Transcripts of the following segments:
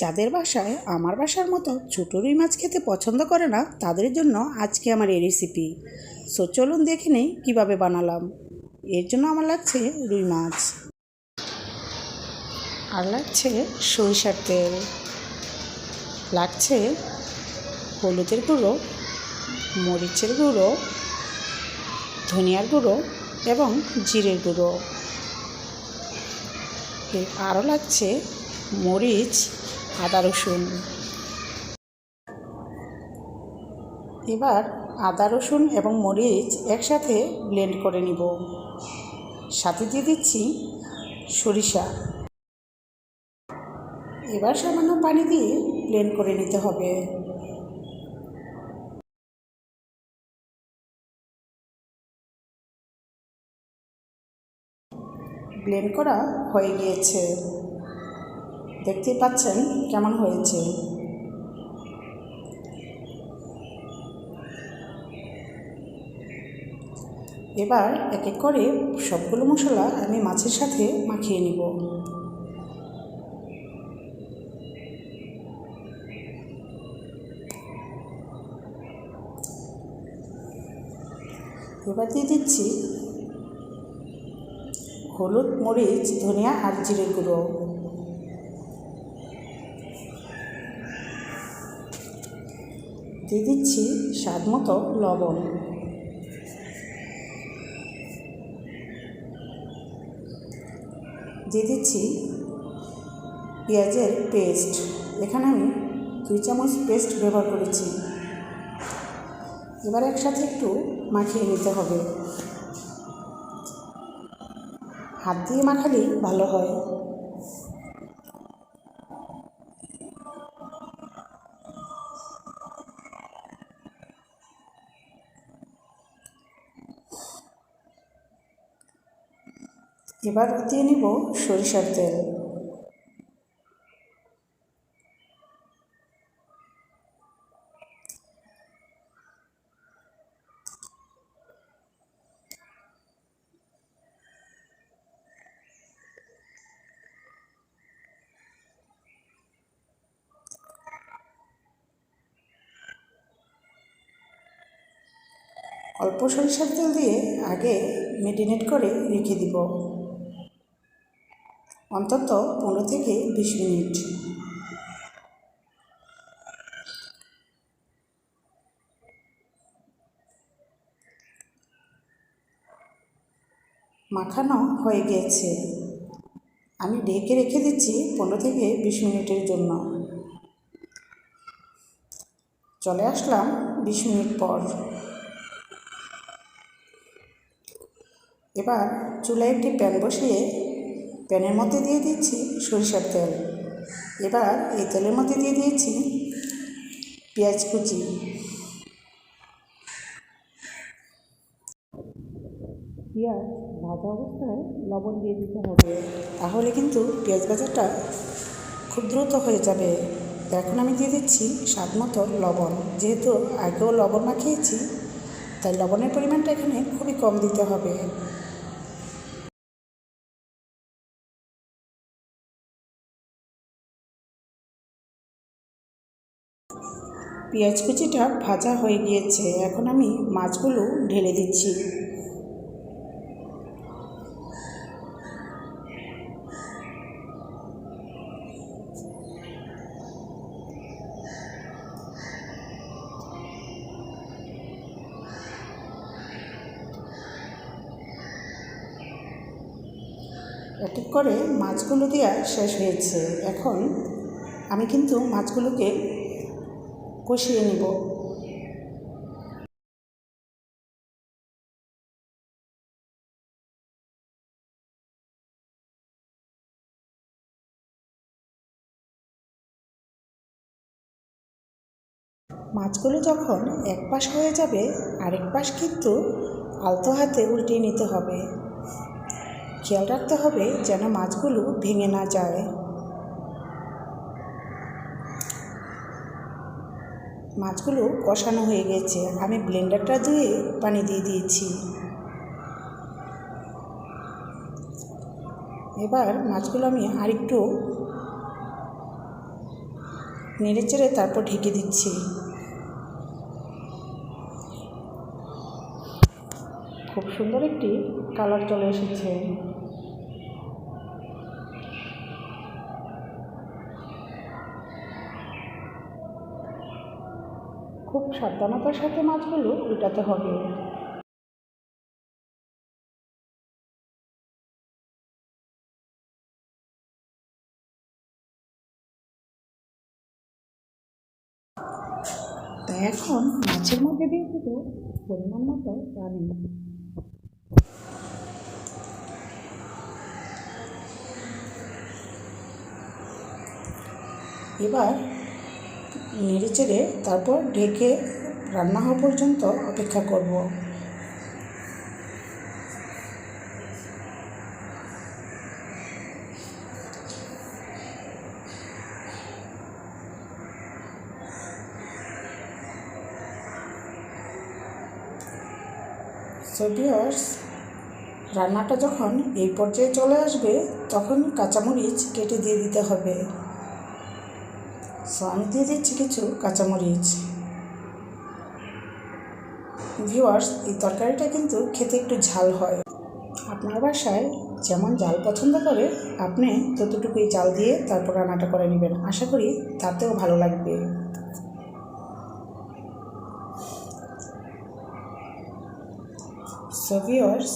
যাদের বাসায় আমার বাসার মতো ছোটো রুই মাছ খেতে পছন্দ করে না, তাদের জন্য আজকে আমার এই রেসিপি সো চলুন দেখে নেই কীভাবে বানালাম। এর জন্য আমার লাগছে রুই মাছ। আর লাগছে সরিষার তেল। লাগছে হলুদের গুঁড়ো, মরিচের গুঁড়ো, ধনিয়ার গুঁড়ো এবং জিরের গুঁড়ো। আরও লাগছে মরিচ আদা, রসুন। এবার আদা, রসুন এবং মরিচ একসাথে ব্লেন্ড করে নিব। সাথে দিয়ে দিচ্ছি সরিষা। এবার সামান্য পানি দিয়ে ব্লেন্ড করে নিতে হবে। ব্লেন্ড করা হয়ে গিয়েছে। দেখতেই পাচ্ছেন কেমন হয়েছে। এবার এক এক করে সবগুলো মশলা আমি মাছের সাথে মাখিয়ে নিব। এবার দিয়ে দিচ্ছি হলুদ, মরিচ, ধনিয়া আর জিরে গুঁড়ো। দিয়ে দিচ্ছি স্বাদ মতো লবণ। দিয়ে দিচ্ছি পেঁয়াজের পেস্ট। এখানে আমি দুই চামচ পেস্ট ব্যবহার করেছি। এবার একসাথে একটু মাখিয়ে নিতে হবে। হাত দিয়ে মাখালেই ভালো হয়। এবার দিয়ে নিব সরিষার তেল। অল্প সরিষার তেল দিয়ে আগে মেরিনেট করে রেখে দিব। অন্তত পনেরো থেকে বিশ মিনিট। মাখানো হয়ে গিয়েছে আমি ঢেকে রেখে দিচ্ছি পনেরো থেকে বিশ মিনিটের জন্য। চলে আসলাম বিশ মিনিট পর। এবার চুলায় একটি প্যান বসিয়ে প্যানের মধ্যে দিয়ে দিচ্ছি সরিষার তেল। এবার এই তেলের মধ্যে দিয়ে দিয়েছি পেঁয়াজ কুচি। পেঁয়াজ ভাজা অবস্থায় লবণ দিয়ে দিতে হবে। তাহলে কিন্তু পেঁয়াজ ভাজাটা খুব দ্রুত হয়ে যাবে। এখন আমি দিয়ে দিচ্ছি স্বাদ মতো লবণ। যেহেতু আগেও লবণ মাখিয়েছি, তাই লবণের পরিমাণটা এখানে খুবই কম দিতে হবে। পেঁয়াজ কুচিটা ভাজা হয়ে গিয়েছে। এখন আমি মাছগুলো ঢেলে দিচ্ছি। করে মাছগুলো দেওয়া শেষ হয়েছে। এখন আমি কিন্তু মাছগুলোকে কষিয়ে নেব। মাছগুলো যখন এক পাশ হয়ে যাবে, আরেক পাশ কিন্তু আলতো হাতে উল্টিয়ে নিতে হবে। খেয়াল রাখতে হবে যেন মাছগুলো ভেঙে না যায়। মাছগুলো কষানো হয়ে গেছে। আমি ব্লেন্ডারটা ধুয়ে পানি দিয়ে দিয়েছি। এবার মাছগুলো আমি আরেকটু নেড়ে চেড়ে তারপর ঢেকে দিচ্ছি। খুব সুন্দর একটি কালার চলে এসেছে। সাবধানতার সাথে মাছগুলো উল্টাতে হবে। তাই এখন মাছের মধ্যে দিয়ে দেবো পরিমাণ মতো পানি। এবার নেড়ে চেড়ে তারপর ঢেকে রান্না হওয়া পর্যন্ত অপেক্ষা করব। সোভিয়ার্স রান্নাটা যখন এই পর্যায়ে চলে আসবে, তখন কাঁচামরিচ কেটে দিয়ে দিতে হবে। সো আমি দিয়ে দিচ্ছি কিছু কাঁচামরিচ। ভিউয়ার্স এই তরকারিটা কিন্তু খেতে একটু ঝাল হয়। আপনার বাসায় যেমন জাল পছন্দ করে, আপনি ততটুকুই জাল দিয়ে তারপর রান্নাটা করে নেবেন। আশা করি তাতেও ভালো লাগবে। সো ভিউয়ার্স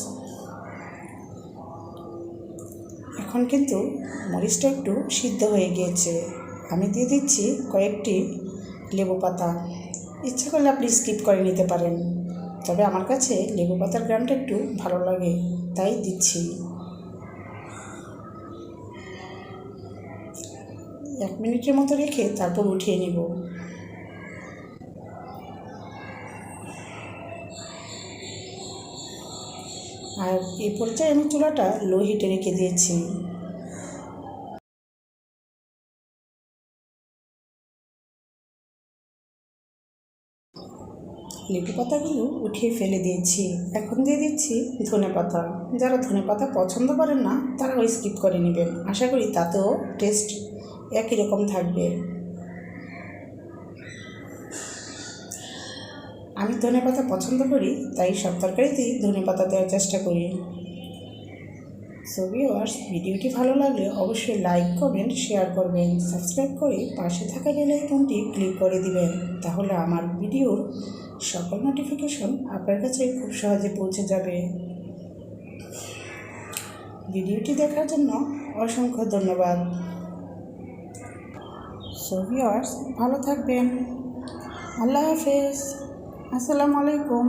এখন কিন্তু মরিচটা একটু সিদ্ধ হয়ে গিয়েছে। আমি দিয়ে দিচ্ছি কয়েকটি লেবু পাতা। ইচ্ছা করলে আপনি স্কিপ করে নিতে পারেন। তবে আমার কাছে লেবু পাতার গ্রামটা একটু ভালো লাগে, তাই দিচ্ছি। এক মিনিটের মতো রেখে তারপর উঠিয়ে নিব। আর এই পর্যায়ে আমি চুলাটা লো হিটে রেখে দিয়েছি। লেবু পাতাগুলো উঠিয়ে ফেলে দিয়েছি। এখন দিয়ে দিচ্ছি ধনে পাতা। যারা ধনে পাতা পছন্দ করেন না তারা ওই স্কিপ করে নেবেন। আশা করি তাতেও টেস্ট একই রকম থাকবে। আমি ধনে পাতা পছন্দ করি, তাই সব তরকারিতেই ধনে পাতা দেওয়ার চেষ্টা করি। সো ভিউয়ার্স ভিডিওটি ভালো লাগলে অবশ্যই লাইক কমেন্ট শেয়ার করবেন। সাবস্ক্রাইব করে পাশে থাকা বেল আইকনটি ক্লিক করে দিবেন। তাহলে আমার ভিডিওর সকল নোটিফিকেশন আপনার কাছে খুব সহজে পৌঁছে যাবে। ভিডিওটি দেখার জন্য অসংখ্য ধন্যবাদ। সো ভিউয়ার্স ভালো থাকবেন। আল্লাহ হাফেজ। আসসালামু আলাইকুম।